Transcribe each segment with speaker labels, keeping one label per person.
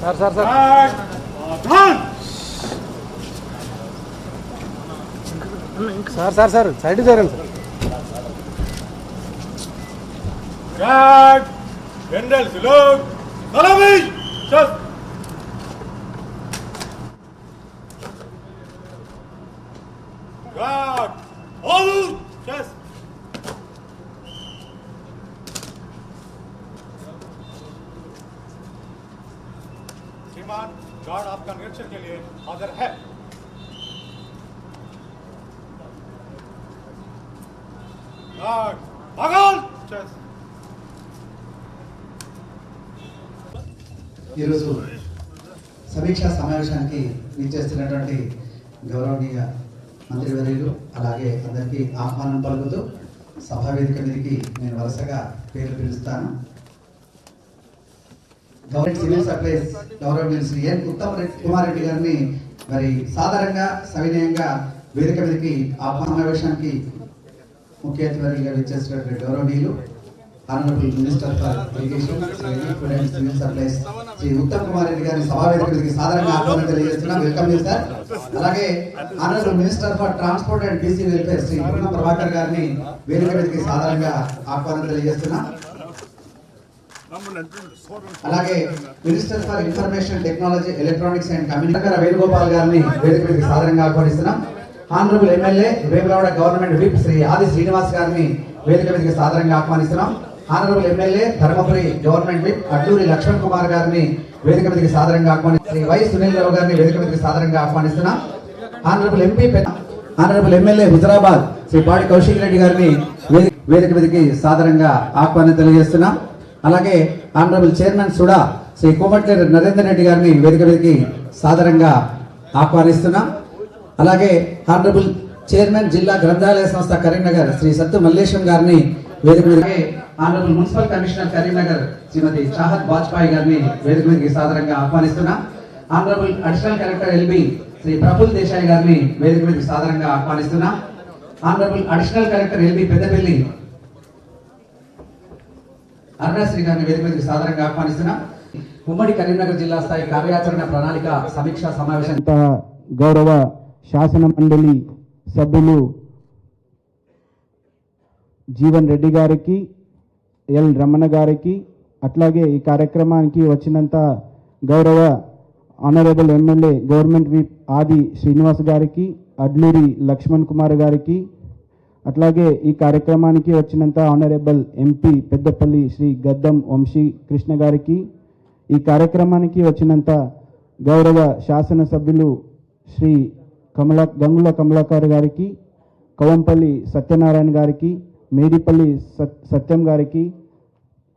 Speaker 1: Sir sir sir sir sir sir side జరగండి sir
Speaker 2: Guard! General Suluk! श्रीमान guard आपका निरीक्षण के लिए हाजिर है गार्ड भगवान Just!
Speaker 3: ఈరోజు సమీక్షా సమావేశానికి విచ్చేస్తున్నటువంటి గౌరవనీయ మంత్రివర్యులు అలాగే అందరికీ ఆహ్వానం పలుకుతూ సభా వేదిక మీదకి నేను వరుసగా పేర్లు పిలుస్తాను గవర్నమెంట్ సివిల్ సప్లైస్ గౌరవ శ్రీ ఎన్ ఉత్తమ్ రెడ్డి కుమార్ రెడ్డి గారిని మరి సాధారణంగా సవినయంగా వేదిక మీదకి ఆహ్వాన ముఖ్య అతిథిగా విచ్చేసినటువంటి గౌరవనీయులు honourable minister for irrigation students civil supplies Shri Uttam Kumar Reddy గారి సభావేదిక మీదకి సాధారణంగా ఆహ్వానం తెలియజేస్తున్నాం. వెల్కమ్ యూ సార్ అలాగే honourable minister for transport and BC welfare Shri Purna Prabhakar గారిని వేదిక మీదకి సాధారణంగా ఆహ్వానం తెలియజేస్తున్నాం. అలాగే minister for information technology electronics and communication Venugopal గారిని వేదిక మీదకి సాధారణంగా ఆహ్వానిస్తున్నాం. Honourable MLA Vemulawada government whip Shri Adi Srinivas గారిని వేదిక మీదకి సాధారణంగా ఆహ్వానిస్తున్నాం. Honourable MLA Dharmapuri government whip Adluri Laxman Kumar గారిని వేదిక మీదకి సాధారణంగా ఆహ్వాని శ్రీ వై సునీల్ రావు గారిని వేదిక మీదకి సాధారణంగా ఆహ్వానిస్తున్నాం. Honourable MP honourable MLA Huzurabad Shri Padi Kaushik Reddy గారిని వేదిక మీదకి సాధారణంగా ఆహ్వానం తెలియజేస్తున్నాం. అలాగే honourable chairman SUDA Shri Komatla Narender Reddy గారిని వేదిక మీదకి సాధారణంగా ఆహ్వానిస్తున్నాం. అలాగే ఆనరబుల్ చైర్మన్ జిల్లా గ్రంథాలయ సంస్థ కరీంనగర్ శ్రీ సత్తు మల్లేశం గారిని వేదిక మీదకి honourable municipal commissioner Karimnagar Shrimati Chahat Vajpayee గారిని వేదిక మీదకి సాధారణంగా ఆహ్వానిస్తున్నాం. Honourable additional collector LB Shri Praful Desai గారిని వేదిక మీదకి సాధారణంగా ఆహ్వానిస్తున్నాం. Honourable additional collector LB Peddapalli Arunasri గారిని వేదిక సాధారణంగా ఆహ్వానిస్తున్న ఉమ్మడి కరీంనగర్ జిల్లా స్థాయి కార్యాచరణ ప్రణాళిక సమీక్షా సమావేశం.
Speaker 4: గౌరవ శాసన మండలి సభ్యులు జీవన్ రెడ్డి గారికి ఎల్ రమణ గారికి అట్లాగే ఈ కార్యక్రమానికి వచ్చినంత గౌరవ ఆనరబుల్ ఎమ్మెల్యే గవర్నమెంట్ విప్ ఆది శ్రీనివాస్ గారికి అడ్లూరి లక్ష్మణ్ కుమార్ గారికి అట్లాగే ఈ కార్యక్రమానికి వచ్చినంత ఆనరబుల్ ఎంపీ పెద్దపల్లి శ్రీ గద్దం వంశీ కృష్ణ గారికి ఈ కార్యక్రమానికి వచ్చినంత గౌరవ శాసనసభ్యులు శ్రీ కమల గంగుల కమలాకర్ గారికి కవంపల్లి సత్యనారాయణ గారికి మేడిపల్లి సత్ సత్యం గారికి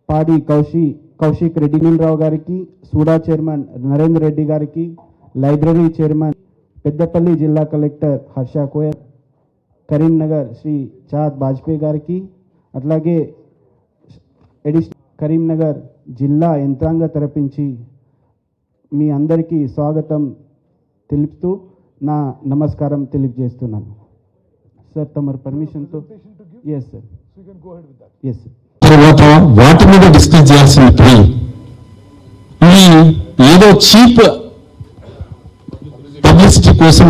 Speaker 4: పాడి కౌశి కౌశిక్ రెడ్డి రావు గారికి సూడా చైర్మన్ నరేందర్ రెడ్డి గారికి లైబ్రరీ చైర్మన్ పెద్దపల్లి జిల్లా కలెక్టర్ హర్ష కోయర్ కరీంనగర్ శ్రీ చాద్ వాజ్పేయి గారికి అట్లాగే ఎడిషన్ కరీంనగర్ జిల్లా యంత్రాంగ తెరపించి మీ అందరికీ స్వాగతం తెలుపుతూ నా నమస్కారం తెలియజేస్తున్నాను. సార్ తమరు పర్మిషన్తో ఎస్ సార్ ఎస్ సార్
Speaker 5: తర్వాత వాటి మీద డిస్కస్ చేయాల్సిన పని ఈ ఏదో చీప్ పబ్లిసిటీ కోసం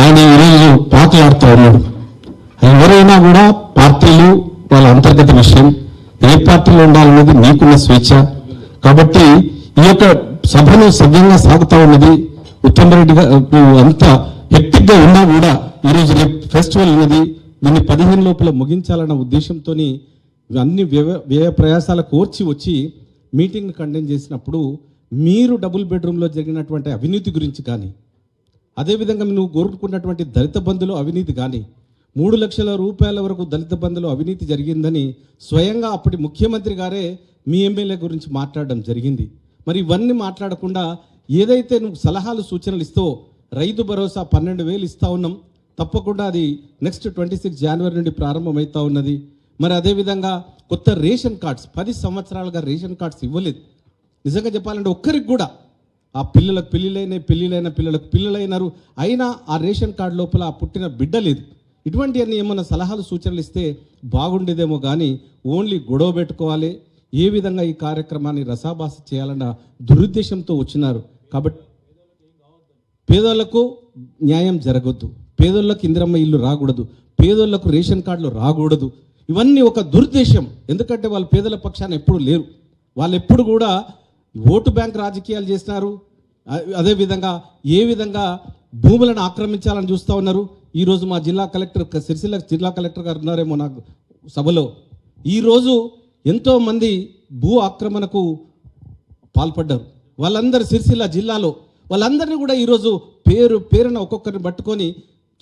Speaker 5: ఆయన ఈరోజు పాటలాడుతూ ఉన్నాడు. ఎవరైనా కూడా పార్టీలు వాళ్ళ అంతర్గత విషయం ఏ పార్టీలో ఉండాలనేది నీకున్న స్వేచ్ఛ. కాబట్టి ఈ యొక్క సభను సవ్యంగా సాగుతా ఉన్నది ఉత్తమ్ రెడ్డి అంత హెక్టిక్గా ఉన్నా కూడా ఈరోజు రేపు ఫెస్టివల్ ఉన్నది దీన్ని పదిహేను లోపల ముగించాలన్న ఉద్దేశంతో అన్ని వ్యయ వ్యయ ప్రయాసాల కోర్చి వచ్చి మీటింగ్ కండెమ్ చేసినప్పుడు మీరు డబుల్ బెడ్రూమ్లో జరిగినటువంటి అవినీతి గురించి కానీ అదేవిధంగా నువ్వు కోరుకున్నటువంటి దళిత బంధులో అవినీతి కానీ మూడు లక్షల రూపాయల వరకు దళిత బంధులో అవినీతి జరిగిందని స్వయంగా అప్పటి ముఖ్యమంత్రి గారే మీ ఎమ్మెల్యే గురించి మాట్లాడడం జరిగింది. మరి ఇవన్నీ మాట్లాడకుండా ఏదైతే నువ్వు సలహాలు సూచనలు ఇస్తో రైతు భరోసా పన్నెండు వేలు ఇస్తా ఉన్నాం. తప్పకుండా అది నెక్స్ట్ ట్వంటీ సిక్స్ జనవరి నుండి ప్రారంభమవుతా ఉన్నది. మరి అదేవిధంగా కొత్త రేషన్ కార్డ్స్ పది సంవత్సరాలుగా రేషన్ కార్డ్స్ ఇవ్వలేదు. నిజంగా చెప్పాలంటే ఒక్కరికి కూడా ఆ పిల్లలకు పెళ్ళిళ్ళైన పెళ్ళిళ్ళైన పిల్లలకు పిల్లలైనారు. అయినా ఆ రేషన్ కార్డు లోపల ఆ పుట్టిన బిడ్డ లేదు. ఇటువంటివన్నీ ఏమైనా సలహాలు సూచనలు ఇస్తే బాగుండేదేమో కానీ ఓన్లీ గొడవ పెట్టుకోవాలి. ఏ విధంగా ఈ కార్యక్రమాన్ని రసాభాస చేయాలన్న దురుద్దేశంతో వచ్చినారు. కాబట్టి పేదోళ్ళకు న్యాయం జరగద్దు. పేదోళ్ళకు ఇందిరమ్మ ఇల్లు రాకూడదు. పేదోళ్ళకు రేషన్ కార్డులు రాకూడదు. ఇవన్నీ ఒక దురుద్దేశం. ఎందుకంటే వాళ్ళు పేదల పక్షాన ఎప్పుడు లేరు. వాళ్ళు ఎప్పుడు కూడా ఓటు బ్యాంక్ రాజకీయాలు చేసినారు. అదేవిధంగా ఏ విధంగా భూములను ఆక్రమించాలని చూస్తూ ఉన్నారు? ఈరోజు మా జిల్లా కలెక్టర్ సిరిసిల్ల జిల్లా కలెక్టర్ గారు ఉన్నారేమో నాకు సభలో. ఈరోజు ఎంతోమంది భూ ఆక్రమణకు పాల్పడ్డారు. వాళ్ళందరూ సిరిసిల్ల జిల్లాలో వాళ్ళందరినీ కూడా ఈరోజు పేరు పేరున ఒక్కొక్కరిని పట్టుకొని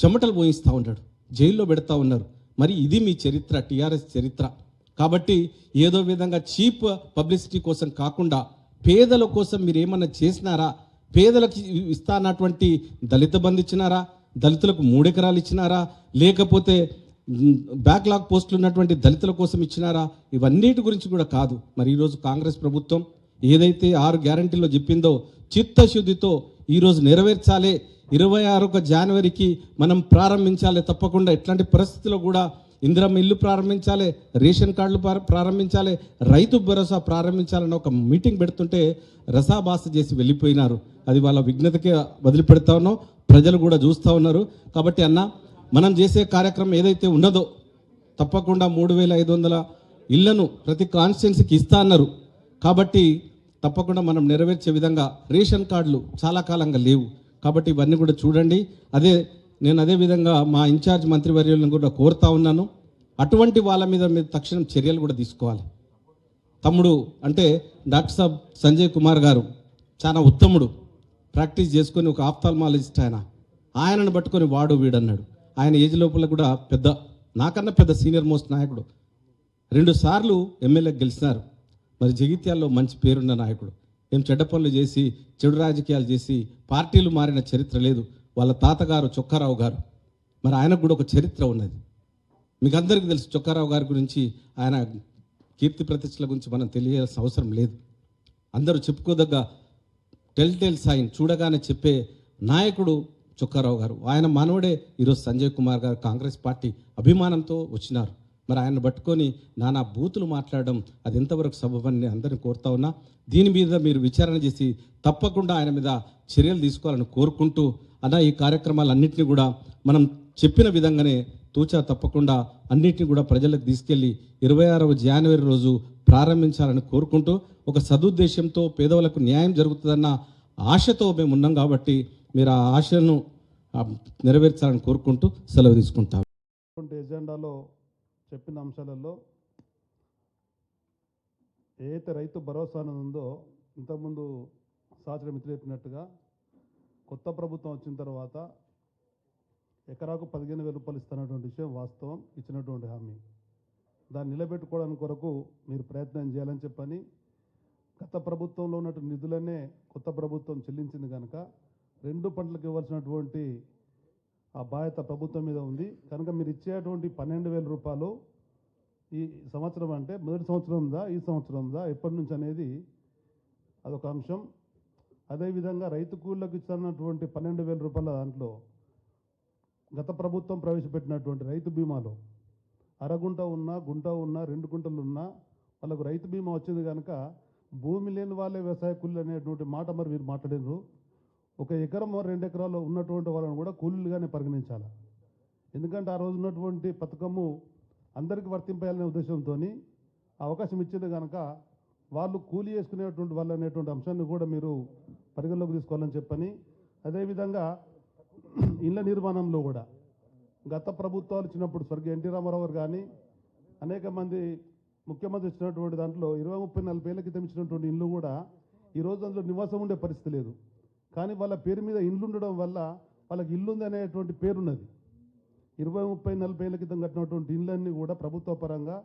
Speaker 5: చెమటలు పోయిస్తూ ఉన్నాడు. జైల్లో పెడతా ఉన్నారు. మరి ఇది మీ చరిత్ర టీఆర్ఎస్ చరిత్ర. కాబట్టి ఏదో విధంగా చీప్ పబ్లిసిటీ కోసం కాకుండా పేదల కోసం మీరు ఏమన్నా చేసినారా? పేదలకు ఇస్తానటువంటి దళిత బంధు ఇచ్చినారా? దళితులకు మూడెకరాలు ఇచ్చినారా? లేకపోతే బ్యాక్లాగ్ పోస్టులు ఉన్నటువంటి దళితుల కోసం ఇచ్చినారా? ఇవన్నిటి గురించి కూడా కాదు. మరి ఈరోజు కాంగ్రెస్ ప్రభుత్వం ఏదైతే ఆరు గ్యారంటీలో చెప్పిందో చిత్తశుద్ధితో ఈరోజు నెరవేర్చాలి. ఇరవై ఆరొక జనవరికి మనం ప్రారంభించాలి తప్పకుండా. ఎట్లాంటి పరిస్థితుల్లో కూడా ఇందిరమ్మ ఇల్లు ప్రారంభించాలి రేషన్ కార్డులు ప్రారంభించాలి రైతు భరోసా ప్రారంభించాలని ఒక మీటింగ్ పెడుతుంటే రసాభాస చేసి వెళ్ళిపోయినారు. అది వాళ్ళ విఘ్నతకే వదిలిపెడతా ఉన్నాం. ప్రజలు కూడా చూస్తూ ఉన్నారు. కాబట్టి అన్న మనం చేసే కార్యక్రమం ఏదైతే ఉన్నదో తప్పకుండా మూడు వేల ఐదు వందల ఇళ్ళను ప్రతి కాన్స్టిట్యున్సీకి ఇస్తా అన్నారు. కాబట్టి తప్పకుండా మనం నెరవేర్చే విధంగా రేషన్ కార్డులు చాలా కాలంగా లేవు. కాబట్టి ఇవన్నీ కూడా చూడండి. అదే నేను అదే విధంగా మా ఇన్ఛార్జ్ మంత్రివర్యులను కూడా కోరుతా ఉన్నాను. అటువంటి వాళ్ళ మీద మీరు తక్షణం చర్యలు కూడా తీసుకోవాలి. తమ్ముడు అంటే డాక్టర్ సాబ్ సంజయ్ కుమార్ గారు చాలా ఉత్తముడు. ప్రాక్టీస్ చేసుకొని ఒక ఆఫ్థాల్మాలజిస్ట్ ఆయన. ఆయనను పట్టుకొని వాడు వీడన్నాడు. ఆయన ఏజ్ లోపల కూడా పెద్ద నాకన్నా పెద్ద సీనియర్ మోస్ట్ నాయకుడు. రెండు సార్లు ఎమ్మెల్యే గెలిచినారు. మరి జగిత్యాల్లో మంచి పేరున్న నాయకుడు. ఏం చెడ్డ పనులు చేసి చెడు రాజకీయాలు చేసి పార్టీలు మారిన చరిత్ర లేదు. వాళ్ళ తాతగారు చొక్కారావు గారు. మరి ఆయనకు కూడా ఒక చరిత్ర ఉన్నది. మీకు అందరికీ తెలుసు చొక్కారావు గారి గురించి ఆయన కీర్తి ప్రతిష్టల గురించి మనం తెలియాల్సిన అవసరం లేదు. అందరూ చెప్పుకోదగ్గ టెల్ టెల్ సైన్ చూడగానే చెప్పే నాయకుడు చొక్కారావు గారు. ఆయన మనవడే ఈరోజు సంజయ్ కుమార్ గారు. కాంగ్రెస్ పార్టీ అభిమానంతో వచ్చినారు. మరి ఆయన పట్టుకొని నానా బూతులు మాట్లాడడం అది ఎంతవరకు సబబని నేను అందరిని కోరుతా ఉన్నా. దీని మీద మీరు విచారణ చేసి తప్పకుండా ఆయన మీద చర్యలు తీసుకోవాలని కోరుకుంటూ అన్న ఈ కార్యక్రమాలన్నింటినీ కూడా మనం చెప్పిన విధంగానే తూచా తప్పకుండా అన్నిటిని కూడా ప్రజలకు తీసుకెళ్ళి ఇరవై ఆరవ జనవరి రోజు ప్రారంభించాలని కోరుకుంటూ ఒక సదుద్దేశంతో పేదవాళ్ళకు న్యాయం జరుగుతుందన్న ఆశతో మేము ఉన్నాం కాబట్టి మీరు ఆ ఆశను నెరవేర్చాలని కోరుకుంటూ సెలవు తీసుకుంటాం.
Speaker 1: ఎజెండాలో చెప్పిన అంశాలలో ఏదైతే రైతు భరోసా అనేది ఉందో ఇంతకుముందు సంవత్సరం మిత్రులు చెప్పినట్టుగా కొత్త ప్రభుత్వం వచ్చిన తర్వాత ఎకరాకు పదిహేను వేల రూపాయలు ఇస్తున్నటువంటి విషయం వాస్తవం ఇచ్చినటువంటి హామీ. దాన్ని నిలబెట్టుకోవడానికి కొరకు మీరు ప్రయత్నం చేయాలని చెప్పని గత ప్రభుత్వంలో ఉన్నటువంటి నిధులనే కొత్త ప్రభుత్వం చెల్లించింది కనుక రెండు పంటలకు ఇవ్వాల్సినటువంటి ఆ బాధ్యత ప్రభుత్వం మీద ఉంది. కనుక మీరు ఇచ్చేటువంటి పన్నెండు వేల రూపాయలు ఈ సంవత్సరం అంటే మొదటి సంవత్సరం ఉందా ఈ సంవత్సరం ఉందా ఎప్పటి నుంచి అనేది అదొక అంశం. అదేవిధంగా రైతు కూలీలకు ఇస్తున్నటువంటి పన్నెండు వేల రూపాయల దాంట్లో గత ప్రభుత్వం ప్రవేశపెట్టినటువంటి రైతు బీమాలో అరగుంట ఉన్నా గుంట ఉన్నా రెండు గుంటలు ఉన్నా వాళ్ళకు రైతు బీమా వచ్చింది కనుక భూమి లేని వాళ్ళే వ్యవసాయ కూలీలు అనేటువంటి మాట మరి మీరు మాట్లాడినారు. ఒక ఎకరం రెండు ఎకరాల్లో ఉన్నటువంటి వాళ్ళని కూడా కూలీలుగానే పరిగణించాలి. ఎందుకంటే ఆ రోజు ఉన్నటువంటి పథకము అందరికీ వర్తింపేయాలనే ఉద్దేశంతో అవకాశం ఇచ్చింది కనుక వాళ్ళు కూలీ చేసుకునేటువంటి వాళ్ళు అనేటువంటి అంశాన్ని కూడా మీరు పరిగణలోకి తీసుకోవాలని చెప్పని అదేవిధంగా ఇళ్ళ నిర్మాణంలో కూడా గత ప్రభుత్వాలు ఇచ్చినప్పుడు స్వర్గీయ ఎన్టీ రామారావు గారు కానీ అనేక మంది ముఖ్యమంత్రి ఇచ్చినటువంటి దాంట్లో ఇరవై ముప్పై నలభై ఏళ్ళ క్రితం ఇచ్చినటువంటి ఇల్లు కూడా ఈరోజు అందులో నివాసం ఉండే పరిస్థితి లేదు. కానీ వాళ్ళ పేరు మీద ఇల్లు ఉండడం వల్ల వాళ్ళకి ఇల్లు ఉంది అనేటువంటి పేరున్నది. ఇరవై ముప్పై నలభై ఏళ్ళ క్రితం కట్టినటువంటి ఇళ్ళన్నీ కూడా ప్రభుత్వ పరంగా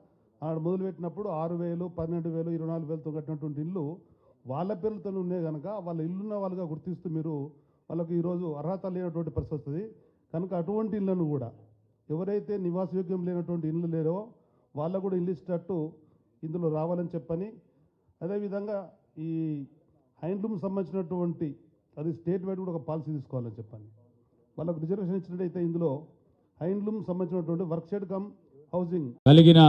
Speaker 1: ఆడ మొదలుపెట్టినప్పుడు ఆరు వేలు పన్నెండు వేలు ఇరవై నాలుగు వేలతో కట్టినటువంటి ఇల్లు వాళ్ళ పేర్లతో ఉన్నాయి కనుక వాళ్ళ ఇల్లున్న వాళ్ళుగా గుర్తిస్తూ మీరు వాళ్ళకు ఈరోజు అర్హత లేనటువంటి పరిస్థితి వస్తుంది. కనుక అటువంటి ఇళ్ళను కూడా ఎవరైతే నివాసయోగ్యం లేనటువంటి ఇల్లు లేరో వాళ్ళకు కూడా ఇల్లు ఇచ్చేటట్టు ఇందులో రావాలని చెప్పని అదేవిధంగా ఈ హ్యాండ్లూమ్ సంబంధించినటువంటి అది స్టేట్ వైడ్ కూడా ఒక పాలసీ తీసుకోవాలని చెప్పండి వాళ్ళకు రిజర్వేషన్ ఇచ్చినట్టయితే ఇందులో హైండ్లూమ్ సంబంధించినటువంటి వర్క్ షెడ్ కమ్ హౌసింగ్
Speaker 6: కలిగిన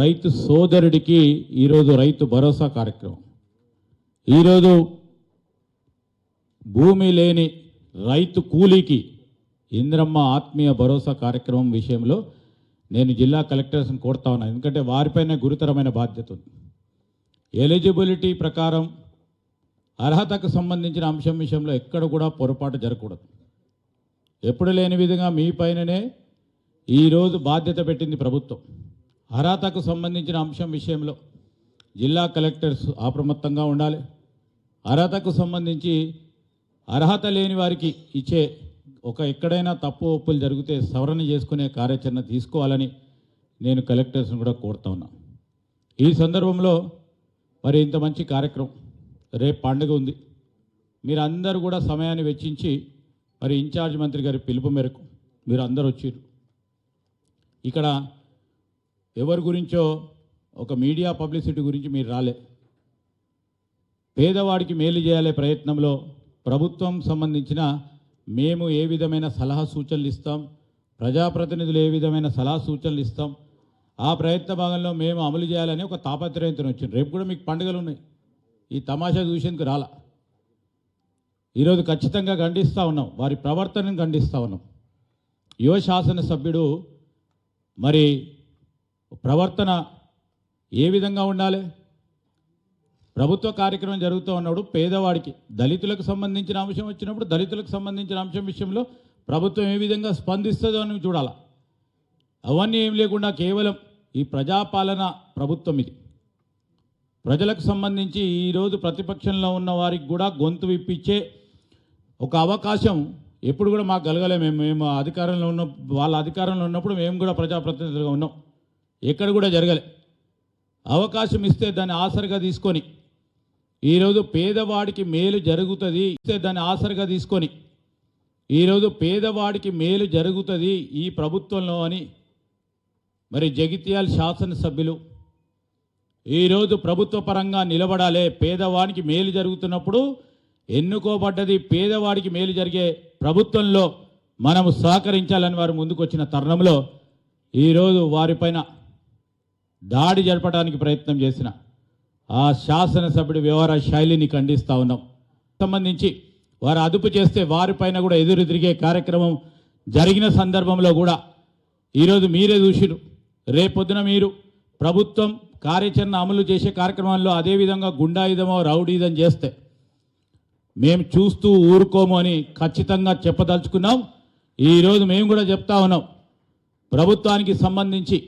Speaker 6: రైతు సోదరుడికి ఈరోజు రైతు భరోసా కార్యక్రమం. ఈరోజు భూమి లేని రైతు కూలీకి ఇంద్రమ్మ ఆత్మీయ భరోసా కార్యక్రమం విషయంలో నేను జిల్లా కలెక్టర్స్ని కోరుతా ఉన్నాను ఎందుకంటే వారిపైన గురుతరమైన బాధ్యత ఉంది. ఎలిజిబిలిటీ ప్రకారం అర్హతకు సంబంధించిన అంశం విషయంలో ఎక్కడ కూడా పొరపాటు జరగకూడదు. ఎప్పుడు లేని విధంగా మీ పైననే ఈరోజు బాధ్యత పెట్టింది ప్రభుత్వం. అర్హతకు సంబంధించిన అంశం విషయంలో జిల్లా కలెక్టర్స్ అప్రమత్తంగా ఉండాలి. అర్హతకు సంబంధించి అర్హత లేని వారికి ఇచ్చే ఒక ఎక్కడైనా తప్పు ఒప్పులు జరిగితే సవరణ చేసుకునే కార్యాచరణ తీసుకోవాలని నేను కలెక్టర్స్ని కూడా కోరుతా ఉన్నా. ఈ సందర్భంలో మరి ఇంత మంచి కార్యక్రమం రేపు పండుగ ఉంది. మీరు కూడా సమయాన్ని వెచ్చించి మరి ఇన్ఛార్జ్ మంత్రి గారి పిలుపు మేరకు మీరు అందరూ వచ్చారు. ఇక్కడ ఎవరి గురించో ఒక మీడియా పబ్లిసిటీ గురించి మీరు రాలే. పేదవాడికి మేలు చేయాలే ప్రయత్నంలో ప్రభుత్వం సంబంధించిన మేము ఏ విధమైన సలహా సూచనలు ఇస్తాం ప్రజాప్రతినిధులు ఏ విధమైన సలహా సూచనలు ఇస్తాం ఆ ప్రయత్న భాగంలో మేము అమలు చేయాలని ఒక తాపత్రయంతో వచ్చింది. రేపు కూడా మీకు పండుగలు ఉన్నాయి. ఈ తమాషా చూసేందుకు రాలా. ఈరోజు ఖచ్చితంగా ఖండిస్తూ ఉన్నాం. వారి ప్రవర్తనను ఖండిస్తూ ఉన్నాం. యువ శాసనసభ్యుడు మరి ప్రవర్తన ఏ విధంగా ఉండాలి? ప్రభుత్వ కార్యక్రమం జరుగుతూ ఉన్నప్పుడు పేదవాడికి దళితులకు సంబంధించిన అంశం వచ్చినప్పుడు దళితులకు సంబంధించిన అంశం విషయంలో ప్రభుత్వం ఏ విధంగా స్పందిస్తుందో అని చూడాలి. అవన్నీ ఏం లేకుండా కేవలం ఈ ప్రజాపాలన ప్రభుత్వం ఇది. ప్రజలకు సంబంధించి ఈరోజు ప్రతిపక్షంలో ఉన్న వారికి కూడా గొంతు విప్పించే ఒక అవకాశం ఎప్పుడు కూడా మాకు కలగలే మేము మేము అధికారంలో ఉన్న వాళ్ళ అధికారంలో ఉన్నప్పుడు మేము కూడా ప్రజాప్రతినిధులుగా ఉన్నాం. ఎక్కడ కూడా జరగలే. అవకాశం ఇస్తే దాన్ని ఆసరిగా తీసుకొని ఈరోజు పేదవాడికి మేలు జరుగుతుంది ఇస్తే దాన్ని ఆసరిగా తీసుకొని ఈరోజు పేదవాడికి మేలు జరుగుతుంది ఈ ప్రభుత్వంలో అని మరి జగిత్యాల శాసనసభ్యులు ఈరోజు ప్రభుత్వ పరంగా నిలబడాలి. పేదవాడికి మేలు జరుగుతున్నప్పుడు ఎన్నుకోబడ్డది పేదవాడికి మేలు జరిగే ప్రభుత్వంలో మనము సహకరించాలని వారు ముందుకొచ్చిన తరుణంలో ఈరోజు వారిపైన దాడి జరపడానికి ప్రయత్నం చేసిన ఆ శాసనసభ్యుడి వ్యవహార శైలిని ఖండిస్తూ ఉన్నాం. సంబంధించి వారు అదుపు చేస్తే వారిపైన కూడా ఎదురు తిరిగే కార్యక్రమం జరిగిన సందర్భంలో కూడా ఈరోజు మీరే చూసిరు రేపొద్దున మీరు ప్రభుత్వం కార్యాచరణ అమలు చేసే కార్యక్రమాల్లో అదేవిధంగా గుండాయుధమో రౌడీదం చేస్తే మేము చూస్తూ ఊరుకోము అని ఖచ్చితంగా చెప్పదలుచుకున్నాం. ఈరోజు మేము కూడా చెప్తా ఉన్నాం. ప్రభుత్వానికి సంబంధించి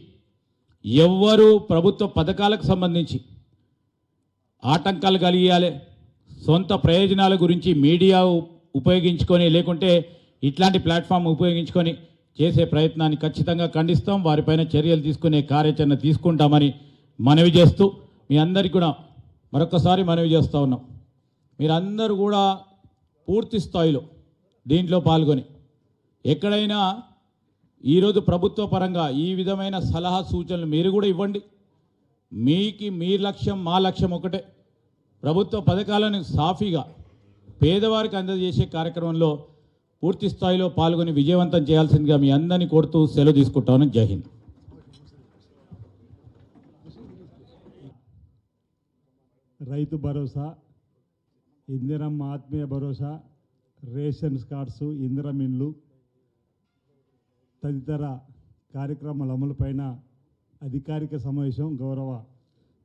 Speaker 6: ఎవ్వరూ ప్రభుత్వ పథకాలకు సంబంధించి ఆటంకాలు కలిగియాలి. సొంత ప్రయోజనాల గురించి మీడియా ఉపయోగించుకొని లేకుంటే ఇట్లాంటి ప్లాట్ఫామ్ ఉపయోగించుకొని చేసే ప్రయత్నాన్ని ఖచ్చితంగా ఖండిస్తాం. వారిపైన చర్యలు తీసుకునే కార్యాచరణ తీసుకుంటామని మనవి చేస్తూ మీ అందరికీ కూడా మరొకసారి మనవి చేస్తూ ఉన్నాం. మీరందరూ కూడా పూర్తి స్థాయిలో దీంట్లో పాల్గొని ఎక్కడైనా ఈరోజు ప్రభుత్వ పరంగా ఈ విధమైన సలహా సూచనలు మీరు కూడా ఇవ్వండి. మీకి మీ లక్ష్యం మా లక్ష్యం ఒకటే. ప్రభుత్వ పథకాలను సాఫీగా పేదవారికి అందజేసే కార్యక్రమంలో పూర్తి స్థాయిలో పాల్గొని విజయవంతం చేయాల్సిందిగా మీ అందరినీ కోరుతూ సెలవు తీసుకుంటామని జై హింద్.
Speaker 7: రైతు భరోసా ఇందిరమ్మ ఆత్మీయ భరోసా రేషన్ కార్డ్స్ ఇందిరం ఇండ్లు తదితర కార్యక్రమాల అమలుపైన అధికారిక సమావేశం గౌరవ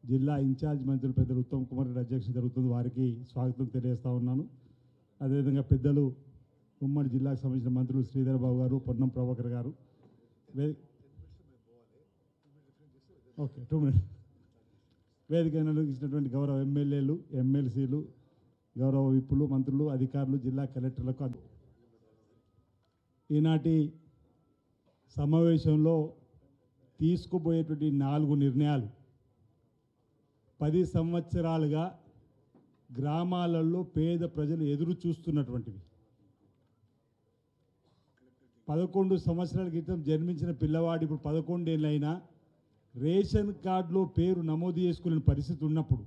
Speaker 7: జిల్లా ఇన్ఛార్జ్ మంత్రులు పెద్దలు ఉత్తమ్ కుమార్ రెడ్డి అధ్యక్షత జరుగుతుంది. వారికి స్వాగతం తెలియజేస్తా ఉన్నాను. అదేవిధంగా పెద్దలు ఉమ్మడి జిల్లాకు సంబంధించిన మంత్రులు శ్రీధర్ బాబు గారు పొన్నం ప్రభాకర్ గారు. Okay two minutes. వేదిక నిర్వహించినటువంటి గౌరవ ఎమ్మెల్యేలు ఎమ్మెల్సీలు గౌరవ విప్పులు మంత్రులు అధికారులు జిల్లా కలెక్టర్లకు ఈనాటి సమావేశంలో తీసుకుపోయేటువంటి నాలుగు నిర్ణయాలు. పది సంవత్సరాలుగా గ్రామాలలో పేద ప్రజలు ఎదురు చూస్తున్నటువంటివి. పదకొండు సంవత్సరాల క్రితం జన్మించిన పిల్లవాడు ఇప్పుడు పదకొండేళ్ళైనా రేషన్ కార్డులో పేరు నమోదు చేసుకోలేని పరిస్థితి ఉన్నప్పుడు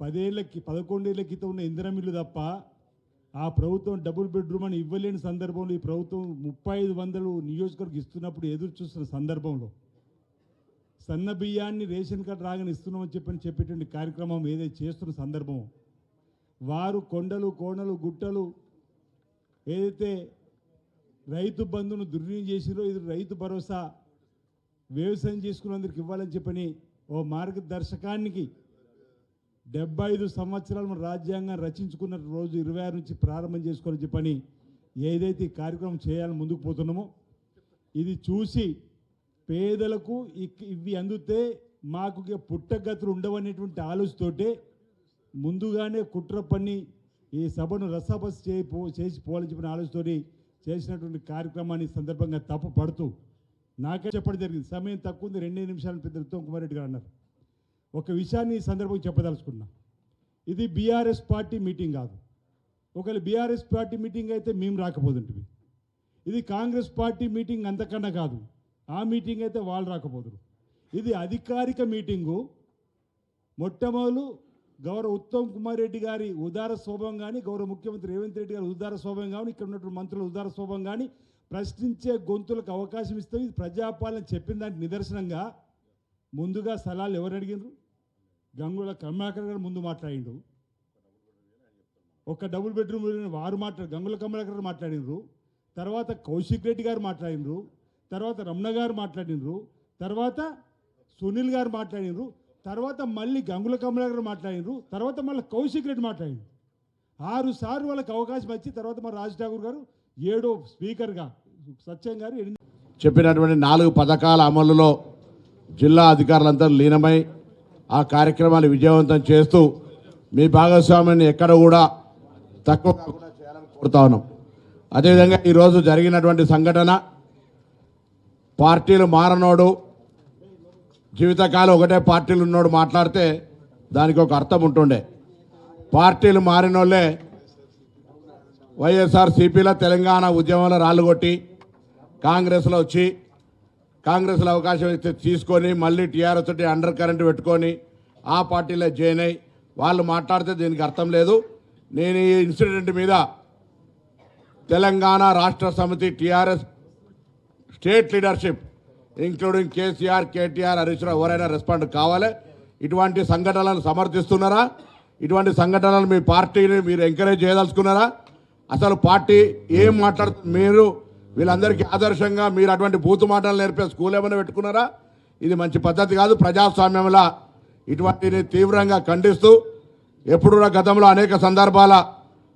Speaker 7: పదేళ్ళకి పదకొండేళ్ళ క్రితం ఉన్న ఇందిరమిల్లు తప్ప ఆ ప్రభుత్వం డబుల్ బెడ్రూమ్ అని ఇవ్వలేని సందర్భంలో ఈ ప్రభుత్వం ముప్పై ఐదు వందలు నియోజకవర్గం ఇస్తున్నప్పుడు ఎదురు చూస్తున్న సందర్భంలో సన్న బియ్యాన్ని రేషన్ కార్డు రాగానే ఇస్తున్నామని చెప్పని చెప్పేటువంటి కార్యక్రమం ఏదైతే చేస్తున్న సందర్భం వారు కొండలు కోణలు గుట్టలు ఏదైతే రైతు బంధును దుర్వినియోగం చేసిరో ఇది రైతు భరోసా వ్యవసాయం చేసుకున్నందుకు ఇవ్వాలని చెప్పని ఓ మార్గదర్శకానికి డెబ్బై ఐదు సంవత్సరాలు మన రాజ్యాంగం రచించుకున్న రోజు ఇరవై ఆరు నుంచి ప్రారంభం చేసుకోవాలని చెప్పని ఏదైతే ఈ కార్యక్రమం చేయాలని ముందుకు పోతున్నామో ఇది చూసి పేదలకు ఇక్- ఇవి అందితే మాకు పుట్టగతులు ఉండవనేటువంటి ఆలోచనతోటే ముందుగానే కుట్ర పన్ని ఈ సభను రసాబస్ చేయి పో చేసి పోవాలని చెప్పిన ఆలోచనతో చేసినటువంటి కార్యక్రమాన్ని సందర్భంగా తప్పు పడుతూ నాకే చెప్పడం జరిగింది. సమయం తక్కువ ఉంది రెండే నిమిషాలు పెద్ద ఉత్తమ్ కుమార్ రెడ్డి గారు అన్నారు. ఒక విషయాన్ని ఈ సందర్భంగా చెప్పదలుచుకున్నా. ఇది బీఆర్ఎస్ పార్టీ మీటింగ్ కాదు. ఒకవేళ బీఆర్ఎస్ పార్టీ మీటింగ్ అయితే మేము రాకపోతుంటివి ఇది కాంగ్రెస్ పార్టీ మీటింగ్ అంతకన్నా కాదు. ఆ మీటింగ్ అయితే వాళ్ళు రాకపోదురు. ఇది అధికారిక మీటింగు. మొట్టమొదలు గౌరవ ఉత్తమ్ కుమార్ రెడ్డి గారి ఉదార స్వభావం కానీ గౌరవ ముఖ్యమంత్రి రేవంత్ రెడ్డి గారి ఉదార స్వభావం కానీ ఇక్కడ ఉన్నటువంటి మంత్రుల ఉదార స్వభావం కానీ ప్రశ్నించే గొంతులకు అవకాశం ఇస్తాం. ఇది ప్రజాపాలన చెప్పిన దానికి నిదర్శనంగా ముందుగా స్థలాలు ఎవరు అడిగినారు గంగుల కమలాకర్ గారు ముందు మాట్లాడిండు ఒక డబుల్ బెడ్రూమ్ వారు మాట్లాడు గంగుల కమలాకర్ గారు మాట్లాడినరు తర్వాత కౌశిక్ రెడ్డి గారు మాట్లాడినరు తర్వాత రమణ గారు మాట్లాడినరు తర్వాత సునీల్ గారు మాట్లాడినరు తర్వాత మళ్ళీ గంగుల కమలాకర్ మాట్లాడినరు తర్వాత మళ్ళీ కౌశిక్ రెడ్డి మాట్లాడిండు ఆరు సార్లు వాళ్ళకి అవకాశం వచ్చి తర్వాత మా రాజ్ ఠాకూర్ గారు ఏడో స్పీకర్గా సత్యం గారు
Speaker 8: చెప్పినటువంటి నాలుగు పథకాల అమలులో జిల్లా అధికారులంతా లీనమై ఆ కార్యక్రమాన్ని విజయవంతం చేస్తూ మీ భాగస్వామ్యాన్ని ఎక్కడ కూడా తక్కువ కాకుండా చేయాలని కోరుతా ఉన్నాం. అదేవిధంగా ఈరోజు జరిగినటువంటి సంఘటన పార్టీలు మారనోడు జీవితకాలం ఒకటే పార్టీలు ఉన్నోడు మాట్లాడితే దానికి ఒక అర్థం ఉంటుండే. పార్టీలు మారినోళ్ళే వైఎస్ఆర్ సిపిలో తెలంగాణ ఉద్యమంలో రాళ్ళు కొట్టి కాంగ్రెస్లో వచ్చి కాంగ్రెస్లో అవకాశం ఇస్తే తీసుకొని మళ్ళీ టీఆర్ఎస్ తోటి అండర్ కరెంట్ పెట్టుకొని ఆ పార్టీలో జాయిన్ అయ్యి వాళ్ళు మాట్లాడితే దీనికి అర్థం లేదు. నేను ఈ ఇన్సిడెంట్ మీద Telangana Rashtra Samithi TRS state leadership including KCR KTR Harish Rao ఎవరైనా రెస్పాండ్ కావాలి. ఇటువంటి సంఘటనలను సమర్థిస్తున్నారా? ఇటువంటి సంఘటనలు మీ పార్టీని మీరు ఎంకరేజ్ చేయదలుచుకున్నారా? అసలు పార్టీ ఏం మాట్లాడుతుంది మీరు వీళ్ళందరికీ ఆదర్శంగా మీరు అటువంటి బూతు మాటలు నేర్పే స్కూల్ ఏమైనా పెట్టుకున్నారా? ఇది మంచి పద్ధతి కాదు. ప్రజాస్వామ్యంలో ఇటువంటిని తీవ్రంగా ఖండిస్తూ ఎప్పుడు కూడా గతంలో అనేక సందర్భాల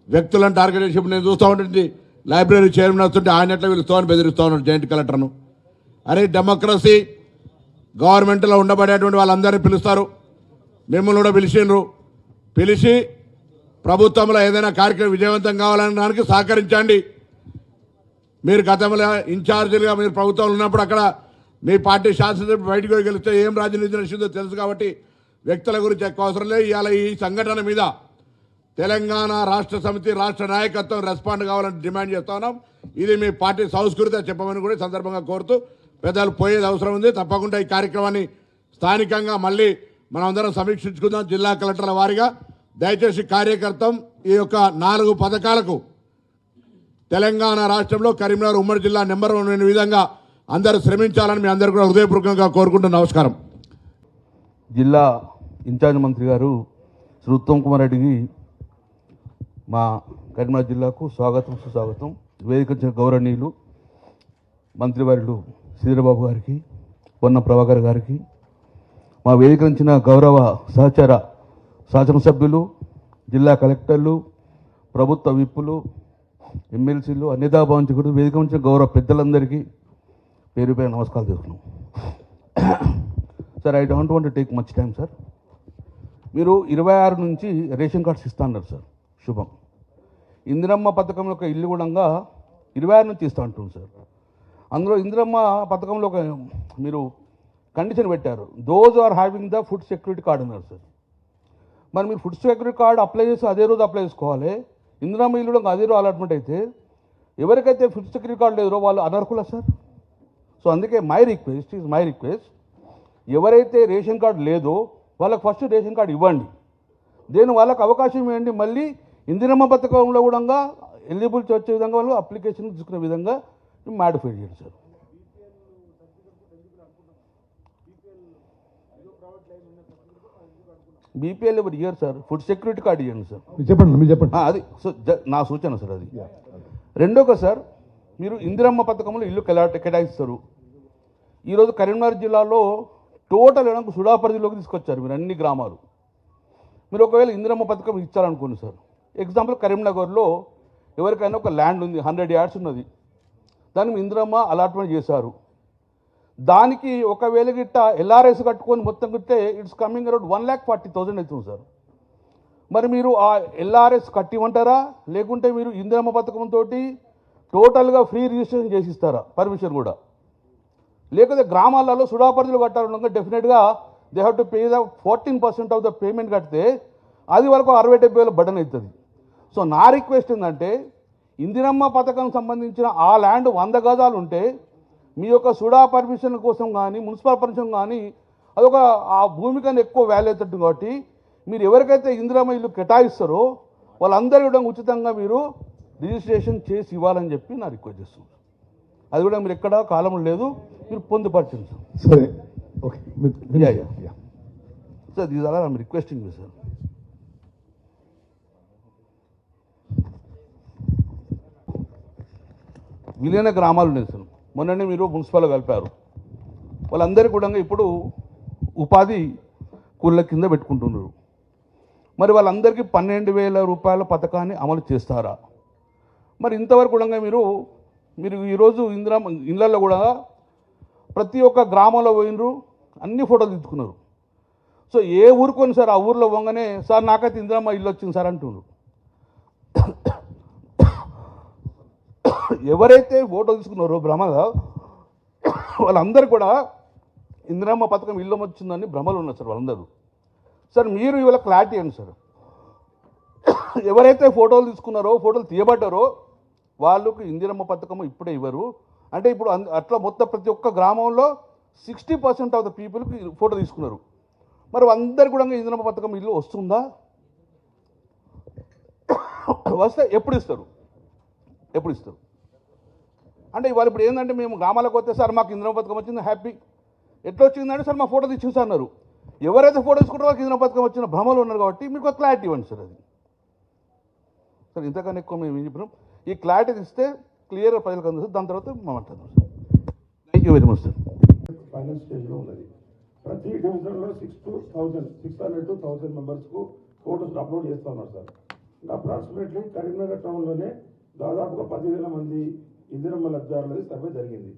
Speaker 8: వ్యక్తులను టార్గెట్ చేసి నేను చూస్తూ ఉంటుంది లైబ్రరీ చైర్మన్ వస్తుంటే ఆయన ఎట్లా పిలుస్తామని బెదిరిస్తూ ఉన్నాడు జాయింట్ కలెక్టర్ను. అరే డెమోక్రసీ గవర్నమెంట్లో ఉండబడేటువంటి వాళ్ళందరినీ పిలుస్తారు. మిమ్మల్ని కూడా పిలిచిండ్రు. పిలిచి ప్రభుత్వంలో ఏదైనా కార్యక్రమం విజయవంతం కావాలనడానికి సహకరించండి. మీరు గతంలో ఇన్ఛార్జీలుగా మీరు ప్రభుత్వంలో ఉన్నప్పుడు అక్కడ మీ పార్టీ శాసనసభ్యులు బయటకు వెళ్తే గెలిస్తే ఏం రాజనీతి నడిచిందో తెలుసు కాబట్టి వ్యక్తుల గురించి ఎక్కువ అవసరం లేదు. ఇవాళ ఈ సంఘటన మీద తెలంగాణ రాష్ట్ర సమితి రాష్ట్ర నాయకత్వం రెస్పాండ్ కావాలని డిమాండ్ చేస్తా ఉన్నాం. ఇది మీ పార్టీ సంస్కృతి చెప్పమని కూడా సందర్భంగా కోరుతూ పెద్దలు పోయేది అవసరం ఉంది. తప్పకుండా ఈ కార్యక్రమాన్ని స్థానికంగా మళ్ళీ మనం అందరం సమీక్షించుకుందాం. జిల్లా కలెక్టర్ల వారిగా దయచేసి కార్యకర్తం ఈ యొక్క నాలుగు పథకాలకు తెలంగాణ రాష్ట్రంలో కరీంనగర్ ఉమ్మడి జిల్లా నెంబర్ వన్ అనే విధంగా అందరూ శ్రమించాలని మీ అందరూ కూడా హృదయపూర్వకంగా కోరుకుంటూ నమస్కారం.
Speaker 9: జిల్లా ఇన్ఛార్జ్ మంత్రి గారు శ్రీ ఉత్తమ్ కుమార్ రెడ్డికి మా కరీంనగర్ జిల్లాకు స్వాగతం సుస్వాగతం. వేదిక గౌరవనీయులు మంత్రివర్యులు శ్రీధరబాబు గారికి పొన్న ప్రభాకర్ గారికి మా వేదిక గౌరవ సహచర శాసనసభ్యులు జిల్లా కలెక్టర్లు ప్రభుత్వ విప్పులు ఎమ్మెల్సీలు అన్నిదా భావించకూడదు వేదిక ఉంచిన గౌరవ పెద్దలందరికీ పేరు పేరు నమస్కారాలు చేసుకున్నాం sir I don't want take much time sir మీరు ఇరవై ఆరు నుంచి రేషన్ కార్డ్స్ ఇస్తాన్నారు సార్ శుభం. ఇందిరమ్మ పథకం యొక్క ఇల్లు కూడా ఇరవై ఆరు నుంచి ఇస్తా అంటుంది సార్ అందులో ఇందిరమ్మ పథకంలో ఒక మీరు కండిషన్ పెట్టారు. Those are having the food security card అన్నారు సార్ మరి మీరు ఫుడ్ సెక్యూరిటీ కార్డు అప్లై చేసి అదే రోజు అప్లై చేసుకోవాలి. ఇందిరా ఇల్లు కూడా అదే రోజు అలాట్మెంట్ అయితే ఎవరికైతే ఫుడ్ సెక్యూరిటీ కార్డు లేదో వాళ్ళు అనర్హులా సార్? సో అందుకే my request is my request ఎవరైతే రేషన్ కార్డు లేదో వాళ్ళకి ఫస్ట్ రేషన్ కార్డు ఇవ్వండి. దేని వాళ్ళకి అవకాశం ఇవ్వండి మళ్ళీ ఇందిరమ్మ పథకంలో కూడా ఎలిజిబిలిటీ వచ్చే విధంగా వాళ్ళు అప్లికేషన్ తీసుకునే విధంగా మాడిఫై చేయండి సార్. బీపీఎల్ ఇప్పుడు year sir? Food security card ఇవ్వండి సార్.
Speaker 1: చెప్పండి మీరు చెప్పండి.
Speaker 9: అది సో నా సూచన సార్ అది. రెండోగా సార్ మీరు ఇందిరమ్మ పథకంలో ఇల్లు కేటా కేటాయిస్తారు. ఈరోజు కరీంనగర్ జిల్లాలో టోటల్ ఎనకు సుడా పరిధిలోకి తీసుకొచ్చారు మీరు అన్ని గ్రామాలు. మీరు ఒకవేళ ఇందిరమ్మ పథకం ఇచ్చారనుకోండి సార్. ఎగ్జాంపుల్ కరీంనగర్లో ఎవరికైనా ఒక ల్యాండ్ ఉంది హండ్రెడ్ యార్డ్స్ ఉన్నది. దాన్ని ఇందిరమ్మ అలాట్మెంట్ చేశారు. దానికి ఒకవేళ గిట్ట ఎల్ఆర్ఎస్ కట్టుకొని మొత్తం గిట్టే it's coming around one lakh forty thousand అవుతుంది సార్. మరి మీరు ఆ ఎల్ఆర్ఎస్ కట్టిమంటారా లేకుంటే మీరు ఇందిరమ్మ పథకంతో టోటల్గా ఫ్రీ రిజిస్ట్రేషన్ చేసి ఇస్తారా పర్మిషన్ కూడా. లేకపోతే గ్రామాలలో సుడాపరిధులు కట్టాలంటే డెఫినెట్గా they have to pay the fourteen percent of the payment కడితే అది వరకు అరవై డెబ్బై వేల బటన్ అవుతుంది. సో నా రిక్వెస్ట్ ఏంటంటే ఇందిరమ్మ పథకం సంబంధించిన ఆ ల్యాండ్ వంద గజాలు ఉంటే మీ యొక్క సుడా పర్మిషన్ కోసం కానీ మున్సిపల్ పర్మిషన్ కానీ అదొక ఆ భూమి కన్నా ఎక్కువ వాల్యూ అవుతుంది కాబట్టి మీరు ఎవరికైతే ఇందిరమ్మ ఇల్లు కేటాయిస్తారో వాళ్ళందరూ కూడా ఉచితంగా మీరు రిజిస్ట్రేషన్ చేసి ఇవ్వాలని చెప్పి నా రిక్వెస్ట్ చేస్తున్నాను అది కూడా మీరు ఎక్కడ కాలం లేదు మీరు పొందుపరచండి సార్.
Speaker 1: సరే.
Speaker 9: Okay. Sir these are I'm requesting you sir. విలీన గ్రామాలు ఉన్నాయి సార్. మొన్ననే మీరు మున్సిపల్ కలిపారు. వాళ్ళందరికీ కూడా ఇప్పుడు ఉపాధి కూళ్ళ కింద పెట్టుకుంటున్నారు. మరి వాళ్ళందరికీ పన్నెండు వేల రూపాయల పథకాన్ని అమలు చేస్తారా? మరి ఇంతవరకు కూడా మీరు మీరు ఈరోజు ఇందిరా ఇళ్ళల్లో కూడా ప్రతి ఒక్క గ్రామంలో పోయినరు అన్ని ఫోటోలు తీసుకున్నారు సో ఏ ఊరుకొని సార్ ఆ ఊర్లో పోగానే సార్ నాకైతే ఇందిరమ్మ ఇల్లు వచ్చింది సార్ అంటున్నారు. ఎవరైతే ఓటు తీసుకున్నారో భ్రమగా వాళ్ళందరూ కూడా ఇందిరమ్మ పథకం ఇల్లు వచ్చిందని భ్రమలు ఉన్నారు సార్ వాళ్ళందరూ. సార్ మీరు ఇవాళ క్లారిటీ అండి సార్. ఎవరైతే ఫోటోలు తీసుకున్నారో ఫోటోలు తీయబడ్డారో వాళ్ళకు ఇందిరమ్మ పథకం ఇప్పుడే ఇవ్వరు. అంటే ఇప్పుడు అంద- అట్లా మొత్తం ప్రతి ఒక్క గ్రామంలో సిక్స్టీ పర్సెంట్ ఆఫ్ ద పీపుల్కి ఫోటో తీసుకున్నారు. మరి అందరు కూడా ఇందిరమ్మ పథకం ఇల్లు వస్తుందా? వస్తే ఎప్పుడు ఇస్తారు? ఎప్పుడు ఇస్తారు? అంటే ఇవాళ ఇప్పుడు ఏంటంటే మేము గ్రామాలకు వస్తే సార్ మాకు ఇంద్రం పథకం వచ్చింది హ్యాపీ. ఎట్లా వచ్చిందంటే సార్ మా ఫోటో తెచ్చింది సార్ అన్నారు. ఎవరైతే ఫోటో తీసుకుంటారో వాళ్ళకి ఇంద్రం పథకం వచ్చిన భ్రమలు ఉన్నారు కాబట్టి మీకు ఒక క్లారిటీ ఇవ్వండి సార్ అది. సార్ ఇంతకన్నా ఎక్కువ మేము ఏం చెప్పినాం? ఈ క్లారిటీ ఇస్తే క్లియర్గా ప్రజలకు అందుతుంది దాని తర్వాత మనం మాట్లాడదాం sir. Thank you very much sir
Speaker 10: final స్టేజ్లో ఉన్నది. ప్రతి డివిజన్లో six two thousand six hundred two thousand మెంబర్స్కు photos upload చేస్తూ ఉన్నారు సార్. అప్రాక్సిమేట్లీ కరీంనగర్ టౌన్లోనే దాదాపుగా పదివేల మంది ఇందిరమ్మ లబ్ధిదారులది సర్వే జరిగింది.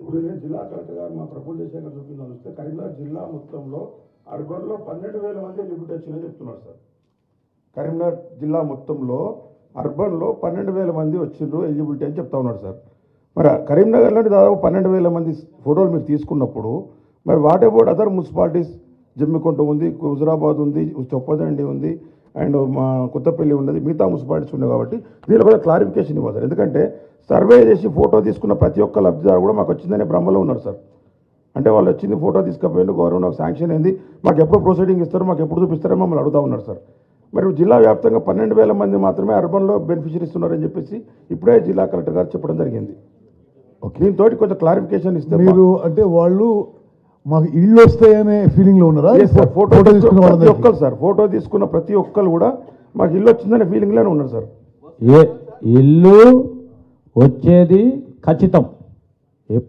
Speaker 10: ఇప్పుడు నేను జిల్లా కలెక్టర్ గారు మా ప్రపోజ్ చేశాక చూపిందని చూస్తే కరీంనగర్ జిల్లా మొత్తంలో అర్బన్లో పన్నెండు వేల మంది లిమిట్ వచ్చిందని చెప్తున్నారు సార్. కరీంనగర్ జిల్లా మొత్తంలో అర్బన్లో పన్నెండు వేల మంది వచ్చిండ్రు ఎలిజిబిలిటీ అని చెప్తా ఉన్నారు సార్. మరి కరీంనగర్లోని దాదాపు పన్నెండు వేల మంది ఫోటోలు మీరు తీసుకున్నప్పుడు మరి what about other municipalities? Jammikunta ఉంది హుజరాబాద్ ఉంది చొప్పదండి ఉంది అండ్ మా కొత్తపల్లి ఉన్నది మిగతా మున్సిపాలిటీస్ ఉన్నాయి కాబట్టి దీనిలో కూడా క్లారిఫికేషన్ ఇవ్వాలి సార్ ఎందుకంటే సర్వే చేసి ఫోటో తీసుకున్న ప్రతి ఒక్క లబ్ధిదారు కూడా మాకు వచ్చిందనే భ్రమలో ఉన్నారు సార్. అంటే వాళ్ళు వచ్చింది ఫోటో తీసుకుపోయిండు గవర్నమెంట్ శాంక్షన్ అయింది. మాకు ఎప్పుడు ప్రొసీడింగ్ ఇస్తారు మాకు ఎప్పుడు చూపిస్తారో మమ్మల్ని అడుగుతా ఉన్నారు సార్. మరి జిల్లా వ్యాప్తంగా పన్నెండు వేల మంది మాత్రమే అర్బన్లో బెనిఫిషరీస్ ఉన్నారని చెప్పేసి ఇప్పుడే జిల్లా కలెక్టర్ గారు చెప్పడం జరిగింది. దీంతో కొంచెం క్లారిఫికేషన్ ఇస్తే
Speaker 1: మీరు అంటే వాళ్ళు మాకు ఇల్లు వస్తాయనే ఫీలింగ్లో ఉన్నారా.
Speaker 10: ఫోటో
Speaker 1: తీసుకున్న
Speaker 10: ప్రతి? ఒక్కరు సార్ ఫోటో తీసుకున్న ప్రతి ఒక్కరు కూడా మాకు ఇల్లు వచ్చిందనే ఫీలింగ్లోనే ఉన్నారు సార్
Speaker 11: ఏ ఇల్లు వచ్చేది ఖచ్చితం